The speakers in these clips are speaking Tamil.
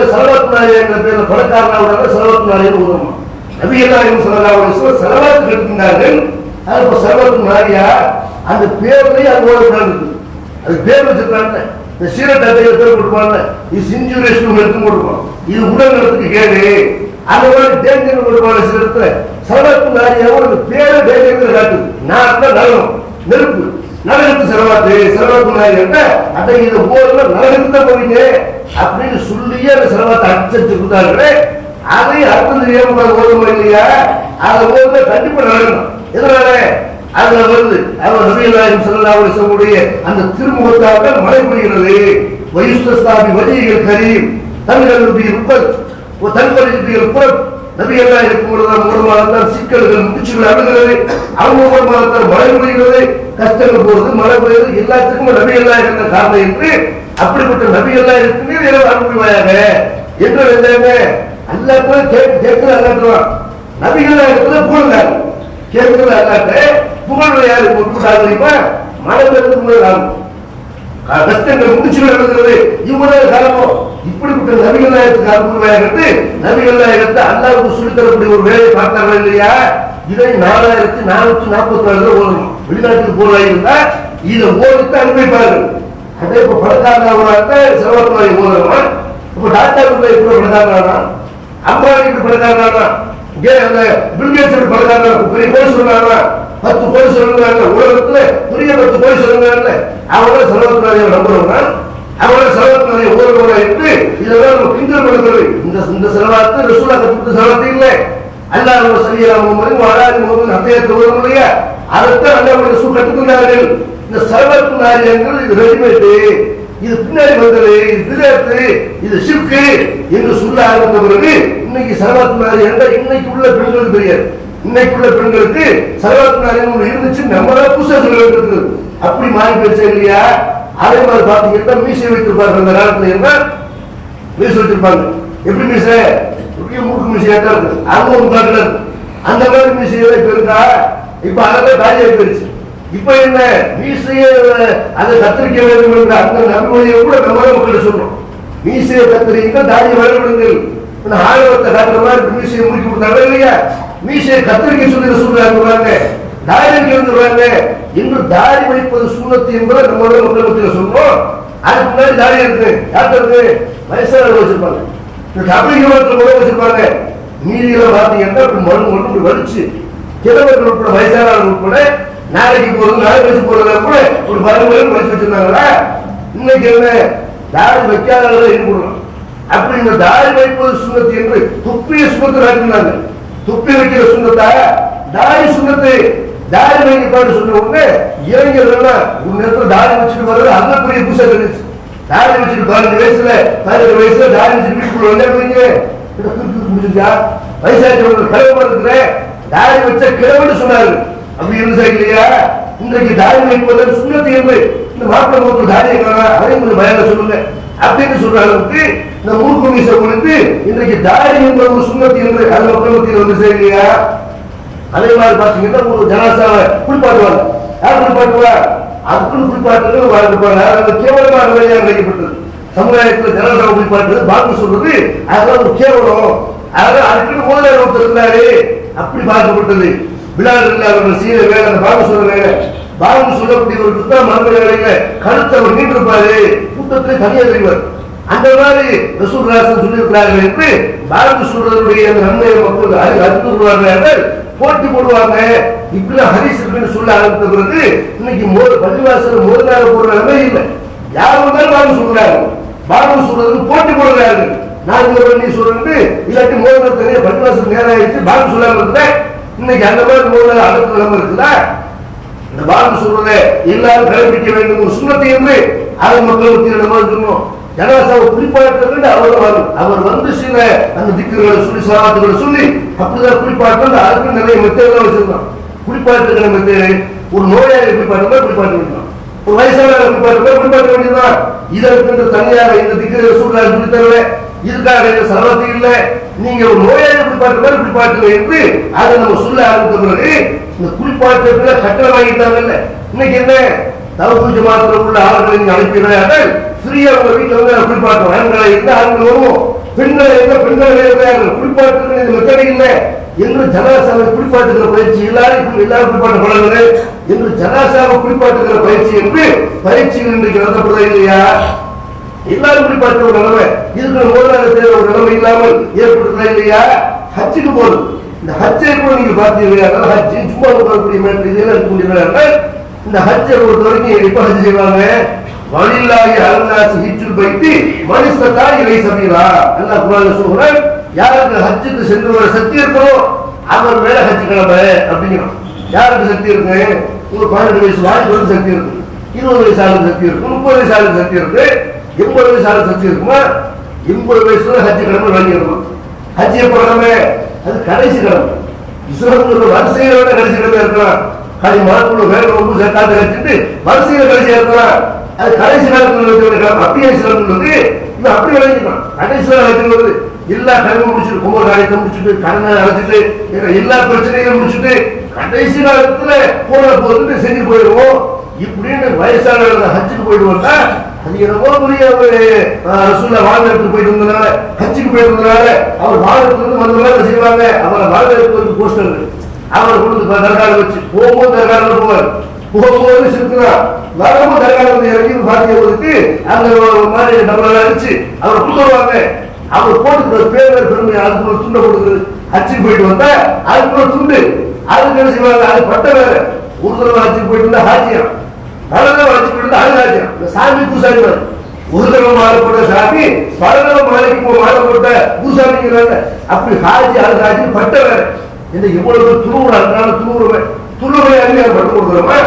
செலவத்துனாரி என்ற பேர்ல பணக்காரனாக செலவத்துனாரின்னு உதவும். நபிகளாயும் சொல்லலாம் செலவாத்து கட்டுகின்றார்கள் அது இப்போ செலவத்துனாரியா அந்த பேர்லயே அது ஒரு அது பேர் வச்சிருக்காங்க. இந்த சீரட் பேர் கொடுப்பாங்க. இது சிஞ்சுரேஷன் எடுத்து கொடுப்போம் இது கேடு. அந்த மாதிரி டேஞ்சர் கொடுப்பாங்க சில இடத்துல அந்த பேரை டேஞ்சர் காட்டுது. நான் தான் நலம் நெருப்பு. நரகத்து செலவாத்து செலவாத்து நாய் என்ன அதை இந்த ஊர்ல நரகத்து தான் போவீங்க அப்படின்னு சொல்லியே அந்த செலவாத்தை அடிச்சு அதையும் அதை அர்த்தம் தெரியாம ஓதுமா இல்லையா? அதை ஓதுல கண்டிப்பா நடக்கணும். எதனால? அதுல வருது அவர் நபிகளாயும் செல்லல்லாவுடைய சொல்லக்கூடிய அந்த திருமுகத்தாக மழை பெய்கிறது வைஸ்வஸ்தாபி வஜிகள் கரீம் தமிழர்களுடைய உப்பல் தன்பரிகள் புறம் நபிகள்லாம் இருக்கும் பொழுது மூலமாகத்தான் சிக்கல்கள் முடிச்சுகள் அணுகிறது அவங்க மூலமாகத்தான் மழை பெய்கிறது கஷ்டங்கள் போறது மழை பெய்யுது எல்லாத்துக்கும் நபிகள்லாம் இருந்த காரணம் என்று அப்படிப்பட்ட நபிகள்லாம் இருக்குன்னு இரவு அனுப்பிவாயாக என்று நினைச்சாங்க எல்லாத்தையும் கேட்டு கேட்கல அல்லாட்டுவான் நபிகள்லாம் இருக்கிறத புகழ்ந்தாங்க கேட்கல அல்லாட்ட புகழ் யாரு போட்டுட்டாங்க மழை பெய்யறதுக்கு முன்னாடி ஆகும் கஷ்டங்கள் முடிச்சு நடக்கிறது. இவ்வளவு காலமோ இப்படிப்பட்ட நபிகள் நாயகத்துக்கு அற்புதமாகட்டு நபிகள் நாயகத்தை அல்லாவுக்கு சொல்லி தரக்கூடிய ஒரு வேலையை பார்த்தார்கள் இல்லையா? இதை நாலாயிரத்தி நானூத்தி நாற்பத்தி நாலு ஓடணும் வெளிநாட்டுக்கு போறதா இருந்தா இதை ஓடித்து அனுப்பிப்பார்கள் அதே இப்ப பணக்காரனாக செலவரமாக ஓடுறவன் இப்ப டாக்டர் கூட பணக்காரனா அம்பானி இப்படி பணக்காரனா பில்கேட்ஸ் பணக்காரனா? பெரிய கோடி சொல்றாங்க பத்து கோடி சொல்லுங்க உலகத்துல பெரிய பத்து கோடி சொல்லுங்க அவங்கள செலவத்துறையை நம்புறவங்க அவங்கள செலவத்துறையை ஊரவங்க என்று இதெல்லாம் நம்ம கிண்டல் பண்ணுறது இந்த இந்த செலவாத்து ரசூலா கற்றுக்கிட்ட செலவாத்து இல்லை. அல்லாஹ் நம்ம சரியா முகமது வாழாதி முகமது அத்தையத்தை உதவும் இல்லையா அதைத்தான் அல்லாஹ் ரசூல் கற்றுக்கொண்டார்கள் இந்த செலவத்து நாரியங்கள் இது ரெடிமேடு இது பின்னாடி வந்தது. இது விதத்து. இது ஷிப்கு என்று சொல்ல ஆரம்பித்த பிறகு இன்னைக்கு செலவாத்து நாரியங்கள் இன்னைக்கு உள்ள பெண்களுக்கு தெரியாது. இன்னைக்குள்ள பெண்களுக்கு செலவாத்து நாரியம் இருந்துச்சு. நம்ம தான் புதுசா சொல்ல அப்படி மாறி போயிடுச்சு இல்லையா? அதே மாதிரி பாத்தீங்கன்னா மீசை வைத்திருப்பார்கள் அந்த காலத்துல என்ன? மீசை வச்சிருப்பாங்க எப்படி மீசை? இப்படியே மூக்கு மீசையாட்டா இருக்கு அங்க ஒரு காட்டுல அந்த மாதிரி மீசையெல்லாம் இப்ப இருக்கா இப்ப அதெல்லாம் காலியாக போயிடுச்சு. இப்ப என்ன? மீசையை அதை கத்திரிக்க வேண்டும் என்ற அந்த நன்மொழியை கூட நம்ம தான் மக்கள்கிட்ட சொல்றோம் மீசையை கத்திரிக்க தாடி வரவிடுங்கள் இந்த ஆழவத்தை காட்டுற மாதிரி மீசையை முடிக்க கொடுத்தாங்க இல்லையா? மீசையை கத்திரிக்க சொல்லி சொல்றாங்க தாடி வந்துடுறாங்க இன்று தாடி வைப்பது சூனத்து என்பதை நம்மளோட மக்கள் மத்தியில் சொல்றோம் அதுக்கு முன்னாடி தாடி இருக்கு. யார்கிட்ட இருக்கு? வயசானவர்கள் வச்சிருப்பாங்க. தமிழகத்தில் கூட வச்சிருப்பாங்க. மீதியெல்லாம் பார்த்தீங்கன்னா இப்படி மண் மண் இப்படி வலிச்சு கிழவர்கள் உட்பட வயசானவர்கள் உட்பட நாளைக்கு போறது நாளைக்கு வச்சு போறதுல கூட ஒரு மருந்துகளும் வச்சு வச்சிருந்தாங்களா? இன்னைக்கு என்ன? தாடி வைக்காதவர்கள் ஈடுபடணும் அப்படி இந்த தாடி வைப்பது சுண்ணத்து என்று துப்பிய சுண்ணத்தை நடத்தினாங்க துப்பி வைக்கிற சுண்ணத்தா? தாடி சுண்ணத்து. தாடி வைக்கப்பாடு சொன்ன உடனே இளைஞர்கள் ஒரு நேரத்தில் தாடி வச்சுட்டு வர்றது அந்த பெரிய புதுசாக இருந்துச்சு தாடி வச்சுட்டு பதினஞ்சு வயசுல பதினெட்டு வயசுல தாடி வச்சுட்டு வீட்டுக்குள்ள வந்தா போயிட்டு முடிஞ்சிருக்கா வயசாச்சவங்க கிழமை இருக்கிற தாடி வச்ச கிழவன்னு சொன்னாரு. அப்படி இருந்தா இல்லையா இன்றைக்கு தாடி வைப்பதற்கு சுண்ணத்து என்று இந்த மாப்பிள்ள மூத்த தாடி காணா அதே கொஞ்சம் பயணம் சொல்லுங்க. அப்படின்னு சொல்ற அளவுக்கு இந்த மூர்க்கு மீசை கொடுத்து இன்றைக்கு தாடி என்பது ஒரு சுண்ணத்து என்று அது மக்கள் மத்தியில் வந்து சரியா அதே மாதிரி பாத்தீங்கன்னா ஒரு ஜனாசாவை குளிப்பாட்டுவாங்க. யார் குளிப்பாட்டுவா? அதுக்குன்னு குளிப்பாட்டுறது வாழ்ந்துப்பாங்க அது கேவலமான வேலையாக நினைக்கப்பட்டது சமுதாயத்தில் ஜனாசாவை குளிப்பாட்டுறது பாக்கு சொல்றது அதெல்லாம் ஒரு கேவலம். அதெல்லாம் அதுக்குன்னு முதலாளர் ஒருத்தர் இருந்தாரு அப்படி பார்க்கப்பட்டது. விழாவில் இல்லாதவர்கள் செய்த வேலை அந்த பாக்கு சொல்ற வேலை. பாகு சொல்லக்கூடிய ஒரு மரபு வேலையில கருத்தை அவர் நீண்டிருப்பாரு கூட்டத்திலே தனியாக தெரிவார் அந்த மாதிரி ரசூல் ராசன் சொல்லியிருக்கிறார்கள் என்று பாரதி சொல்றதுடைய அந்த நன்மையை மக்கள் அறி- அறிந்து கொள்வார்கள். போட்டி போடுவாங்க. இப்படிலாம் ஹரிஸ் இருக்குன்னு சொல்ல ஆரம்பித்த பிறகு இன்னைக்கு மோர் பள்ளிவாசல் நாள் போடுற நிலைமை இல்லை. யார் வந்தாலும் பாபு சொல்றாங்க பாபு சொல்றதுக்கு போட்டி போடுறாரு. நான் சொல்றேன் பண்ணி சொல்றது இல்லாட்டி மோதல் தனியா பள்ளிவாசல் நேரம் ஆயிடுச்சு பாபு சொல்லாம இருந்தேன் இன்னைக்கு அந்த மாதிரி மோதின அடுத்த நிலைமை இருக்குதா? இந்த பாபு சொல்றத எல்லாரும் கடைபிடிக்க வேண்டும். ஒரு சுண்ணத்தை என்று அதை மக்கள் மத்தியில் நம்ம இருக்கணும் ஜனவாசாவை குறிப்பாட்டு அவர் வரும் அவர் வந்து சில அந்த திக்குகளை சொல்லி சாவாத்துகளை சொல்லி அப்படிதான் குறிப்பாட்டு அதுக்கு நிறைய மெத்தேடெல்லாம் வச்சிருந்தோம் குறிப்பாட்டுக்கிற மெத்தேடு ஒரு நோயாளி குறிப்பாட்டு குறிப்பாட்ட வேண்டியதான் ஒரு வயசான குறிப்பாட்டு குறிப்பாட்ட வேண்டியதுதான் இதற்கு தனியாக இந்த திக்குகளை சூழ்நிலை சொல்லி தரல. இதுக்காக இந்த சரவத்து இல்லை. நீங்க ஒரு நோயாளி குறிப்பாட்டு மாதிரி குறிப்பாட்டுங்க என்று அதை நம்ம சொல்ல ஆரம்பித்த பிறகு இந்த குறிப்பாட்டுல கட்டளை வாங்கிட்டாங்கல்ல இன்னைக்கு என்ன? தவறு ஜமாத்துல உள்ள ஆளுகளை நீங்க அனுப்பிடுறார்கள் ஃப்ரீயா உங்க வீட்டுல வந்து குறிப்பாட்டுவோம் ஆண்களை இருந்தா ஆண்கள் வருவோம் பெண்களை எங்க பெண்களை இருக்கிறார்கள் குளிப்பாட்டுகள் இந்த மெத்தடி இல்லை. என்று ஜனாசாவை குறிப்பாட்டுகிற பயிற்சி எல்லாருக்கும் எல்லாரும் குறிப்பாட்டு பழகுது என்று ஜனாசாவை குறிப்பாட்டுகிற பயிற்சி என்று பயிற்சிகள் இன்றைக்கு நடத்தப்படுதா இல்லையா? எல்லாரும் குறிப்பாட்டு ஒரு நிலைமை. இருக்கிற முதலாளத்தில் ஒரு நிலைமை இல்லாமல் ஏற்படுத்தா இல்லையா? ஹஜ்ஜுக்கு போகுது இந்த ஹஜ்ஜை கூட நீங்க பார்த்தீங்க ஹஜ்ஜு சும்மா உட்காரக்கூடிய மேட்டு இதெல்லாம் இருக்க முடியல இந்த ஹஜ்ஜை பொறுத்த வரைக்கும் எப்ப ஹஜ் செய்வாங்க? வழியில்லாய அல்லாசி ஹிஜ்ஜுல் பைத்தி மனுஷத்தா இலை சபீரா அல்லாஹ் குர்ஆன்ல சொல்றான் யாருக்கு ஹஜ்ஜுக்கு சென்று வர சக்தி இருக்கோ அவர் மேல ஹஜ் கிளம்ப அப்படிங்கிறோம் யாருக்கு சக்தி இருக்கு? ஒரு பன்னெண்டு வயசு வாய்ப்பு சக்தி இருக்கு. இருபது வயசு ஆளுக்கு சக்தி இருக்கு. முப்பது வயசு ஆளுக்கு சக்தி இருக்கு. எண்பது வயசு ஆளுக்கு சக்தி இருக்குமா? எண்பது வயசுல ஹஜ் கிளம்ப வாங்கிடணும் ஹஜ் எப்ப கிழமை அது கடைசி கிழமை இஸ்லாமுக்கு வரிசையில விட கடைசி கிழமை இருக்கலாம் கை மரக்குள்ள வேற ரொம்ப சேர்க்காத வச்சுட்டு வரிசையில கடைசியா இருக்கலாம் அது கடைசி காலத்துல அப்படியே சிறப்பு வந்து அப்படியே அப்படி விளைஞ்சிக்கலாம் கடைசியில் வருது எல்லா கடமை முடிச்சுட்டு கும்ப காரியத்தை முடிச்சுட்டு கடனை அழைச்சிட்டு எல்லா பிரச்சனையும் முடிச்சுட்டு கடைசி காலத்துல போன போட்டு செஞ்சு போயிடுவோம். இப்படின்னு வயசானவர்கள் ஹஜ்ஜுக்கு போயிடுவோம்னா அது என்னவோ பெரிய ஒரு ரசூல்ல வாழ்ந்ததுக்கு போயிட்டு வந்தனால ஹஜ்ஜுக்கு போயிட்டு வந்தனால அவர் வாழ்ந்ததுக்கு வேலை செய்வாங்க. அவரை வாழ்ந்ததுக்கு வந்து போஸ்டர் அவரை கொண்டு தர்கால வச்சு போகும்போது தர்கால போவார். போகும்போது சிறுக்கிறார் வரும்போது தர்கால வந்து இறங்கி பாத்தியவருக்கு அங்க ஒரு மாதிரி நம்மளால அடிச்சு அவரை கொடுத்துருவாங்க வருவாங்க. அவர் போட்டுக்கிற பேர் பெருமை அதுக்கு ஒரு துண்டை கொடுக்குறது அச்சு போயிட்டு வந்தா அதுக்கு ஒரு துண்டு. அதுக்கு என்ன செய்வாங்க? அது பட்ட வேற. ஒரு தடவை அச்சு போயிட்டு இருந்தா ஹாஜியம். பலதடவை அச்சு போயிட்டு இருந்தா அது ஹாஜியம். இந்த சாமி பூசாரி ஒரு தடவை மாலை போட்ட சாமி பல தடவை மாலைக்கு மாலை போட்ட பூசாரிங்கிறாங்க அப்படி ஹாஜி அது ஹாஜி பட்ட வேற. இந்த இவ்வளவு துருவுடா அதனால துருவுறவன் துருவுரை அறிஞர் பட்டம் கொடுக்குறவன்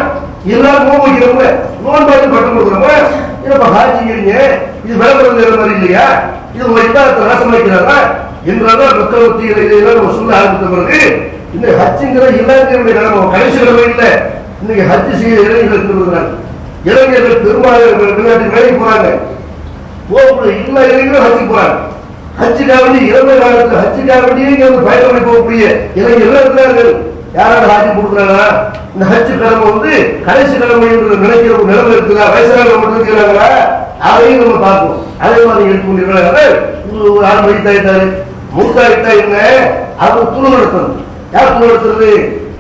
எல்லாரும் நோய் வைக்கிறவங்க நோன்பாடி பட்டம் கொடுக்குறோமா? என்னப்பா ஹாஜிங்கிறீங்க? இது விளம்பரம் மாதிரி இல்லையா? இது உங்க இதாரத்தை நாசம் வைக்கிறாரா என்றாலும் மக்கள் மத்தியில் நம்ம சொல்ல ஆரம்பித்த பிறகு இந்த ஹஜ்ஜுங்கிற இளைஞர்களுடைய நிலைமை கடைசி நிலைமை இல்லை. இன்னைக்கு ஹஜ் செய்ய இளைஞர்கள் இருக்கிறாங்க இளைஞர்கள் பெரும்பாலும் வெளிநாட்டுக்கு வேலைக்கு போறாங்க. போகக்கூடிய எல்லா இளைஞர்களும் ஹஜ்ஜுக்கு போறாங்க. ஹஜ்ஜுக்காக காவடி இளமை காலத்தில் ஹஜ்ஜுக்காக காவடியே இங்க வந்து பயணம் போகக்கூடிய இளைஞர்கள் இருக்கிறார்கள். யாராவது ஹாஜி கொடுக்குறாங்களா? இந்த ஹஜ்ஜு கிழமை வந்து கடைசி கிழமை என்று நினைக்கிற ஒரு நிலைமை இருக்குதா? வயசானவங்க மட்டும் இருக்கிறாங்களா? அதையும் நம்ம பார்ப்போம் அதே மாதிரி எடுத்துக்கொண்டிருக்கிறாங்க ஒரு ஆள் வயிற்றாயிட்டாரு மூத்தாயிட்டா என்ன? அவர் துணை நடத்தணும். யார் துணை நடத்துறது?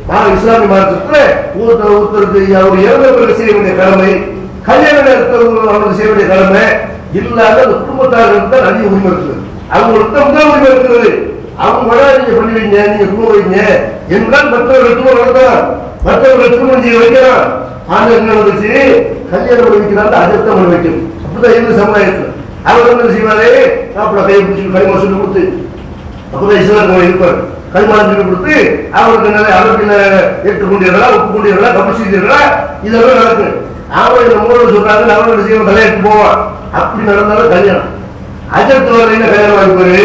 நான் இஸ்லாமிய மார்க்கத்துல ஒருத்தர் ஒருத்தருக்கு அவர் இறந்தவர்கள் செய்ய வேண்டிய கடமை கல்யாண நேரத்தில் அவர்கள் செய்ய வேண்டிய கடமை. இல்லாத அந்த குடும்பத்தார்கள் தான் அதிக உரிமை இருக்குது அவங்களுக்கு தான் முதல் உரிமை இருக்கிறது. அவங்க நீங்க பண்ணுவீங்க நீங்க தூங்க வைங்க என்றால் மற்றவர்கள் தூங்க நடத்தலாம். மற்றவர்கள் திருமணம் செய்ய வைக்கலாம். ஆனால் என்ன நடந்துச்சு? கல்யாணம் பண்ணி வைக்கிறாங்க அஜர்த்தம் பண்ணி வைக்கணும். அப்படிதான் இருந்து சமுதாயத்தில். அவர் என்ன செய்வாரு? சாப்பிட கையை பிடிச்சி கைமா சொல்லி கொடுத்து. அப்பதான் இஸ்லாமிய இருப்பார். கைமாறு சொல்லி கொடுத்து அவருக்கு நிறைய அரபில ஏற்றுக்கொண்டீர்களா? ஒப்புக்கொண்டீர்களா? கபடி செய்தீர்களா? இதெல்லாம் நடக்கும். அவன் இந்த மூணு சொல்றாங்க அவன் என்ன செய்வான் கல்யாணத்துக்கு போவான் அப்படி நடந்தாலும் கல்யாணம். அஜர்த்து வரையில கல்யாணம் ஆகிப்பாரு?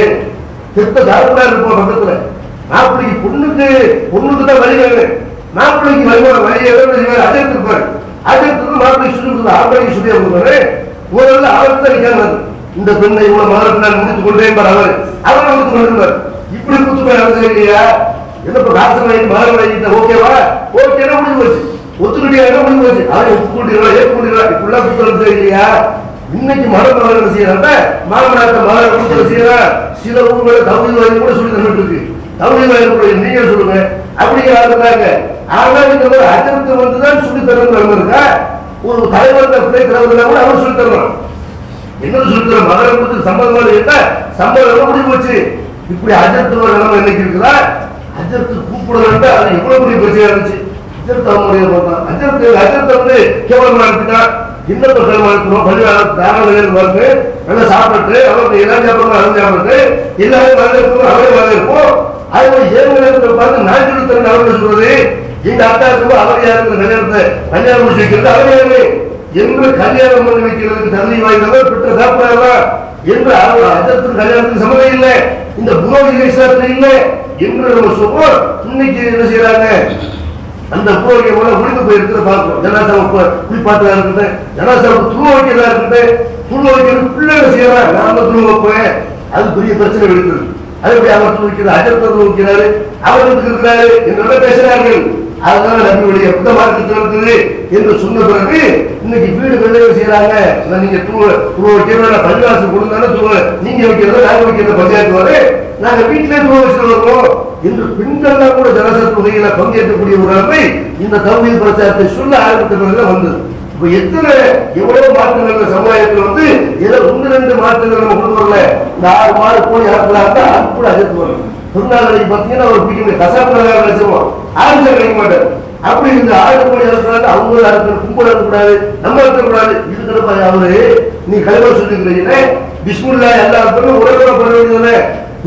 திருத்த தாரப்படா இருப்போம் பக்கத்துல. மாப்பிள்ளைக்கு பொண்ணுக்கு பொண்ணுக்கு தான் வழி வேணும். மாப்பிள்ளைக்கு வருவார் வழி எவ்வளவு செய்வார்? அஜர்த்து இருப்பார் அஜத்துக்கு மாப்பிள்ளைக்கு சொல்லி கொடுத்து ஆம்பளைக்கு சொல்லி கொடுப்பாரு. முதல்ல அவருக்கு தான் நிக்காது இந்த பெண்ணை இவ்வளவு மகரத்தினால் முடித்துக் கொண்டே அவர். அவர் முடித்துக் கொண்டிருந்தார் இப்படி குத்து நடந்தது இல்லையா? என்ன ராசன் வாங்கி மகன் வாங்கிட்ட ஓகேவா ஓகேனா முடிஞ்சு போச்சு? ஒத்துக்கிட்டியா முடிஞ்சு போச்சு? அதை ஒப்புக்கொண்டீங்களா ஏற்றுக்கொண்டீங்களா இப்படிலாம் குத்துறது இல்லையா? இன்னைக்கு மரம் மகன் செய்யறாங்க மாமனாத்த மகன் கொடுத்து செய்யறா? சில ஊர்களை தமிழ் வாங்கி கூட சொல்லி தந்துட்டு இருக்கு தமிழ் வாங்கி கூட நீங்க சொல்லுங்க. அப்படிங்கிற ஆளுங்க ஆனா இந்த மாதிரி அஜரத்து வந்துதான் சொல்லி தரணும் இருக்கா ஒரு தலைவர் பிள்ளை தலைவர் கூட அவர் சொல்லி தரணும் என்ன சொல்ற மகர கொடுத்து என்ன? சம்பளம் முடிஞ்சு போச்சு? இப்படி அஜர்த்து ஒரு நிலைமை இன்னைக்கு இருக்குதா? அஜர்த்து கூப்பிடுறது அது எவ்வளவு பெரிய பிரச்சனை இருந்துச்சு. அஜர்த்து அவனுடைய பார்த்தான் அஜர்த்து அஜர்த்து வந்து கேவலம் நடத்திட்டா என்ன பிரச்சனை நடத்தணும் பள்ளி தாராளம் வந்து நல்லா சாப்பிட்டு அவருக்கு எல்லாம் சாப்பிடணும் அதுவும் சாப்பிட்டு எல்லாரும் மழை இருக்கும் அவரே மழை இருக்கும் அது மாதிரி ஏழு நேரத்தில் பார்த்து ஞாயிற்றுக்கிழமை அவர்கள் சொல்றது எங்க அக்கா இருக்கும் அவர் யாருக்கு கல்யாணத்தை கல்யாணம் முடிச்சு வைக்கிறது அவர் யாரு? என்று கல்யாணம் பண்ணி வைக்கிறதுக்கு தகுதி வாய்ந்தவர் பெற்ற தாப்பாளா என்று அவர் அஜத்தின் கல்யாணத்துக்கு சம்மதம் இல்லை. இந்த புரோகித இஸ்லாத்துல இல்லை என்று நம்ம சொல்றோம் இன்னைக்கு என்ன செய்யறாங்க? அந்த புரோகிய போல முடிந்து போய் இருக்கிற பார்க்கிறோம் ஜனாசாவை குளிப்பாட்டுதா இருக்கட்டும் ஜனாசாவுக்கு துணு வைக்கிறதா இருக்கட்டும் துணு வைக்கிறது பிள்ளைங்க செய்யறாங்க. நாம துணு வைப்பேன் அது பெரிய பிரச்சனை எடுக்கிறது அது எப்படி அவர் துணு வைக்கிறார் அஜர் துணு வைக்கிறாரு அவர் இருக்கிறாரு என்றெல்லாம் பேசுறார்கள். அதனால நபியுடைய புத்த மார்க்கத்தில் இருக்குது என்று சொன்ன பிறகு இன்னைக்கு வீடு வெள்ளையை செய்யறாங்க. நான் நீங்க தூர பஞ்சாயத்து கொடுத்தாலும் தூர நீங்க வைக்கிறத நாங்க வைக்கிறத பஞ்சாயத்து வர நாங்க வீட்டிலே தூர வச்சுட்டு வருவோம். என்று பெண்கள்லாம் கூட ஜனச தொகையில பங்கேற்கக்கூடிய ஒரு அமைப்பை இந்த தௌஹீத் பிரச்சாரத்தை சொல்ல ஆரம்பித்த பிறகு வந்தது. இப்ப எத்தனை எவ்வளவு மாற்றங்கள் சமுதாயத்தில் வந்து ஏதோ ஒன்று ரெண்டு மாற்றங்கள் நம்ம கொண்டு வரல. இந்த ஆறு மாடு கோழி அறுக்கலாம் இருந்தா அது கூட அதிர்த்து வரும் திருநாளைக்கு பார்த்தீங்கன்னா ஒரு பிடிக்கும். கசாப்பு நினைச்சிருவோம் ஆறு கிடைக்க மாட்டார். அப்படி இந்த ஆடு கோழி அறுக்கிறாங்க அவங்க அறுக்கிற கும்பல் அறுக்கக்கூடாது நம்ம அறுக்கக்கூடாது இதுக்கு அவரு நீ கல்வ சொல்லிக்கிறீங்களே பிஸ்முல்லா எல்லா பேரும் உடம்புல பண்ண வேண்டியதுதானே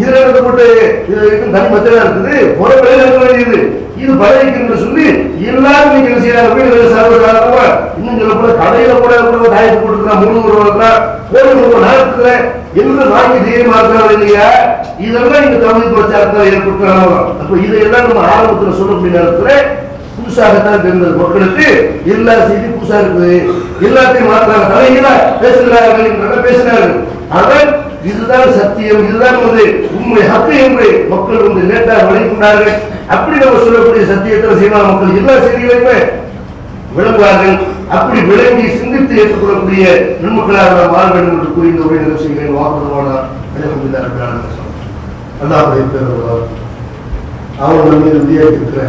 இதுல இருந்து தனி பத்திரா இருக்குது. ஒரு வேலை இருக்க வேண்டியது இது பழகிக்கின்ற சொல்லி எல்லாரும் நீங்க என்ன செய்யறாங்க? சர்வசாதாரணமா இன்னும் சொல்ல கூட கடையில கூட கூட தாயத்து கொடுக்கலாம் முழு உருவாக்கலாம் கோயில் உருவம் நடத்துல என்று வாங்கி தைரியமா இருக்கிறாங்க இல்லையா? இதெல்லாம் இங்க தமிழ் பிரச்சாரத்தில் ஏற்படுத்துறாங்க அப்ப இதையெல்லாம் நம்ம ஆரம்பத்தில் சொல்லக்கூடிய நேரத்துல புதுசாகத்தான் தெரிந்தது. மக்களுக்கு எல்லா செய்தி புதுசா இருக்குது. எல்லாத்தையும் மாற்றாங்க தலைகளா பேசுகிறார்கள் என்றாங்க பேசினார்கள். ஆனால் இதுதான் சத்தியம் இதுதான் வந்து உண்மை ஹக்கு என்று மக்கள் வந்து லேட்டாக வழங்கினார்கள் அப்படி நம்ம சொல்லக்கூடிய சத்தியத்தில் சீனா மக்கள் எல்லா செய்திகளையுமே விளங்குவார்கள். அப்படி விளங்கி சிந்தித்து ஏற்றுக்கொள்ளக்கூடிய நன்மக்களாக நாம் வாழ வேண்டும் என்று கூறி இந்த உரை நிறைவு செய்கிறேன். வாக்குறுதியான அல்லாஹுடைய பேர் அவர்கள் நம் மீது உறுதியாக இருக்கிற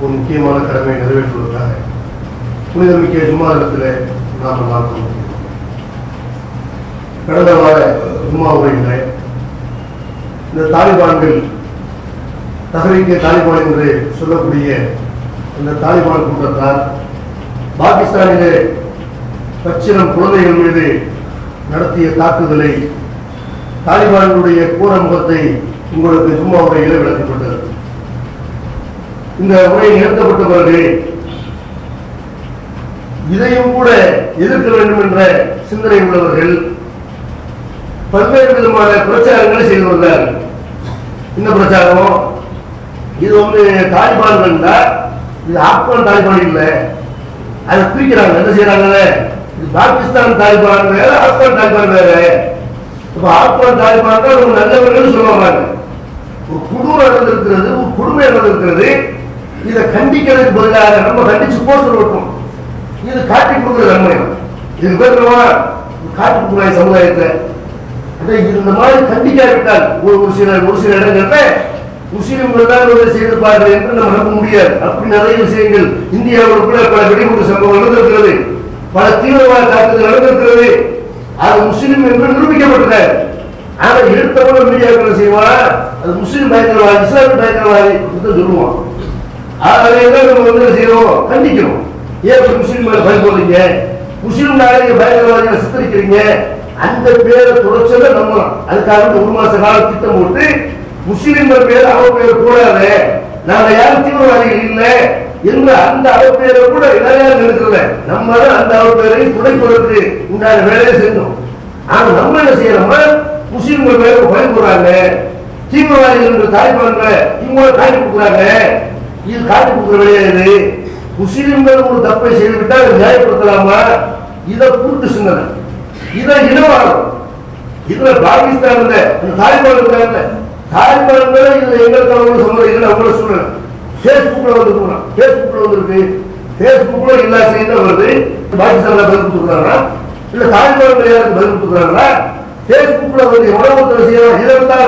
ஒரு முக்கியமான கடமையை நிறைவேற்றுவதற்காக புனிதமிக்க சுமாரத்தில் நாம் பார்க்கிறோம் கடந்த வார ஜும்மா இந்த தாலிபான்கள் தகரிக்க தாலிபான் என்று சொல்லக்கூடிய இந்த தாலிபான் கூட்டத்தார் பாகிஸ்தானிலே பச்சினம் குழந்தைகள் மீது நடத்திய தாக்குதலை தாலிபான்களுடைய கூற முகத்தை உங்களுக்கு ஜும்மா உரையில் விளக்கப்பட்டது. இந்த உரை நிறுத்தப்பட்ட பிறகு இதையும் கூட எதிர்க்க வேண்டும் என்ற சிந்தனை உள்ளவர்கள் பல்வேறு விதமான பிரச்சாரங்களை செய்து வந்தார்கள் இந்த பிரச்சாரம்? இது வந்து தாலிபான் இருந்தால் இது ஆப்கான் தாலிபான் இல்லை. அதை பிரிக்கிறாங்க. என்ன செய்யறாங்க இது பாகிஸ்தான் தாலிபான் வேற ஆப்கான் தாலிபான் வேற. இப்ப ஆப்கான் தாலிபான் தான் ஒரு நல்லவர்கள் சொல்லுவாங்க. ஒரு குழு நடந்திருக்கிறது ஒரு குடும்பம் நடந்திருக்கிறது. இதை கண்டிக்கிறதுக்கு பதிலாக நம்ம கண்டிச்சு போஸ்டர் சொல்லட்டும் இது காட்டி கொடுக்குற தன்மை இதுக்கு பேர் காட்டி கொடுக்குறாங்க சமுதாயத்தை இந்த மாதிரி கண்டிக்காவிட்டால் ஒரு ஒரு சில ஒரு சில இடங்கள்ல முஸ்லிம்கள் தான் இதை செய்திருப்பார்கள் என்று நம்ம நம்ப முடியாது. அப்படி நிறைய விஷயங்கள் இந்தியாவில் கூட பல வெடிகுண்டு சம்பவம் நடந்திருக்கிறது. பல தீவிரவாத தாக்குதல் நடந்திருக்கிறது. அது முஸ்லிம் என்று நிரூபிக்கப்பட்டது ஆனா எடுத்தவங்க மீடியாக்கள் செய்வான் அது முஸ்லீம் பயங்கரவாதி இஸ்லாமிய பயங்கரவாதி அப்படின்னு சொல்லுவான். அதை தான் நம்ம வந்து என்ன செய்யறோம் கண்டிக்கிறோம் ஏன் இப்படி முஸ்லிம் மேல பயப்படுறீங்க முஸ்லிம் நாளைக்கு பயங்கரவாதிகளை சித்தரிக்கிறீங்க? அந்த பேரை தொடர்ச்சியில நம்பலாம். அதுக்காக ஒரு மாச கால திட்டம் போட்டு முஸ்லிம்கள் பேர் அவ பேர் கூடாது நாங்க யாரும் தீவிரவாதிகள் இல்லை என்று அந்த அவ பேரை கூட இளைஞர் இருக்கிறத நம்ம தான் அந்த அவ பேரை துடைப்பதற்கு உண்டான வேலையை செய்யணும் ஆனா நம்ம என்ன செய்யறோம்னா முஸ்லிம்கள் பேரை பயன்படுறாங்க தீவிரவாதிகள் என்று தாய்ப்பாங்க இவங்க காட்டி கொடுக்குறாங்க. இது காட்டி கொடுக்குற வேலையா முஸ்லிம்கள் ஒரு தப்பை செய்துவிட்டால் அதை நியாயப்படுத்தலாமா? இதை கூட்டு சிந்தனை இதை இனவாதம் இதுல பாகிஸ்தான் இல்ல இந்த இல்ல? இருக்காங்க இதுல எங்களுக்கு அவங்க சொல்ற இல்லை அவங்கள சொல்றேன். பேஸ்புக்ல வந்து போறான் பேஸ்புக்ல வந்துருக்கு. பேஸ்புக்ல எல்லா செய்தியும் வருது. பாகிஸ்தான்ல பதில் கொடுத்துருக்காங்களா? இல்ல தாலிபான் யாருக்கு பதில் கொடுத்துருக்காங்களா? பேஸ்புக்ல வந்து எவ்வளவு செய்யலாம் இதை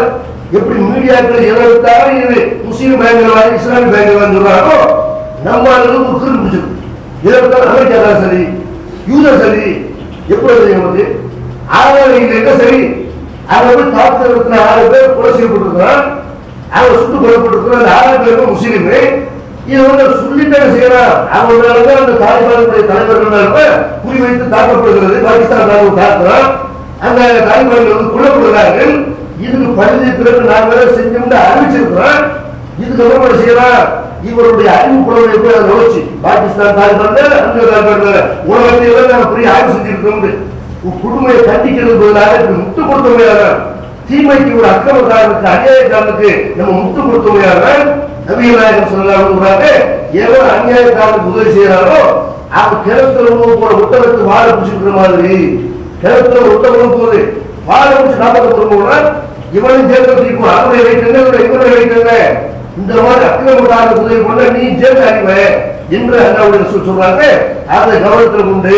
எப்படி மீடியாக்கள் எதை இது முஸ்லீம் பயங்கரவாதி இஸ்லாமிய பயங்கரவாதி சொல்றாங்களோ நம்ம அளவுக்கு ஒரு கிரு அமெரிக்கா தான் சரி யூதர் சரி எப்படி தெரியும் வந்து ஆறாவது எங்க சரி ஆறு பேர் கொலை செய்யப்பட்டிருக்கிறான் அவங்க சுட்டு கொல்லப்பட்டிருக்கிறான் அந்த ஆறு பேருக்கும் முஸ்லீமு. இது வந்து சொல்லிட்டு அவங்களால தான் அந்த தாலிபானுடைய தலைவர்கள் குறி வைத்து தாக்கப்படுகிறது. பாகிஸ்தான் ராணுவம் தாக்குறோம் அந்த தாலிபான்கள் வந்து கொல்லப்படுகிறார்கள். இதுக்கு பகுதி பிறகு நாங்கள் செஞ்சோம்னு அறிவிச்சிருக்கிறோம். இதுக்கு அப்புறம் செய்யலாம் இவருடைய அறிவு புலவை எப்படி அதை யோசிச்சு பாகிஸ்தான் தாலிபான் அந்த தாலிபான் உலகத்தையெல்லாம் நம்ம பெரிய ஆய்வு செஞ்சிருக்கோம் உன் குடும்பத்தை கண்டிக்கிறது பதிலாக முட்டு கொடுத்த முடியாத தீமைக்கு ஒரு அக்கிரமக்காரனுக்கு அநியாயக்காரனுக்கு நம்ம முட்டு கொடுத்த முடியாத நபிநாயகம் சொல்லலாம்ன்றாங்க எவன் அநியாயக்காரனுக்கு உதவி செய்யறாரோ அவன் கிணத்துல உணவு போற உத்தரத்து வாழ பிடிச்சிருக்கிற மாதிரி. கிணத்துல உத்தரவு போகுது வாழ பிடிச்சி நாற்பத்தி போனா இவனையும் சேர்த்து தூக்கும் அவனை வைக்கங்க இவனை வைக்கங்க இந்த மாதிரி அக்கிரமக்கார உதவி பண்ண நீ ஜெயில் அறிவ என்று அண்ணாவுடைய சொல்றாங்க. அதை கவனத்தில் கொண்டு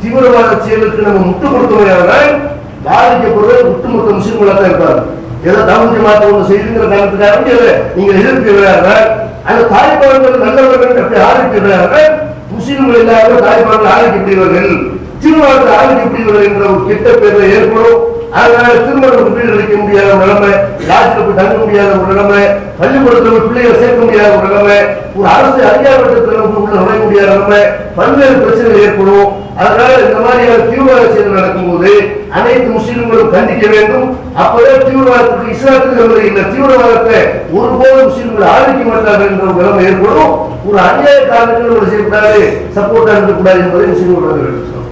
தீவிரவாத செயலுக்கு நம்ம முட்டு கொடுத்தவர்கள் பாதிக்கப்படுவது ஒட்டுமொத்த முஸ்லீம்களாக தான் இருப்பாங்க. ஏதோ தமிழ் ஜமாத்து ஒன்று செய்யுங்கிற காரணத்துக்காக வேண்டி நீங்கள் எதிர்க்கிறார்கள்? அந்த தாய்ப்பாளர்கள் நல்லவர்கள் அப்படி ஆதரிக்கிறார்கள் முஸ்லீம்கள் இல்லாத தாய்ப்பாளர்கள் ஆதரிக்கப்படுவார்கள் திருமணத்தை ஆதரிக்கப்படுவார்கள் என்ற ஒரு கெட்ட பேரை ஏற்படும். அதனால திருமணம் வீடு அளிக்க முடியாத ஒரு நிலைமை லாட்ஜில் போய் முடியாத ஒரு நிலைமை பள்ளிக்கூடத்தில் பிள்ளைகளை சேர்க்க முடியாத ஒரு நிலைமை ஒரு அரசு அதிகாரத்தில் உள்ள நுழைய முடியாத நிலைமை பல்வேறு பிரச்சனைகள் ஏற்படும். அதனால இந்த மாதிரியான தீவிரவாத செயல் நடக்கும்போது அனைத்து முஸ்லிம்களும் கண்டிக்க வேண்டும். அப்பவே தீவிரவாதத்துக்கு இஸ்லாத்துக்கு இந்த தீவிரவாதத்தை ஒருபோதும் முஸ்லிம்கள் ஆதரிக்க ஒரு நிலைமை ஏற்படும். ஒரு அநியாய காரணங்கள் செய்யக்கூடாது சப்போர்ட்டா இருக்கக்கூடாது என்பதை முஸ்லிம்கள் வேண்டும்.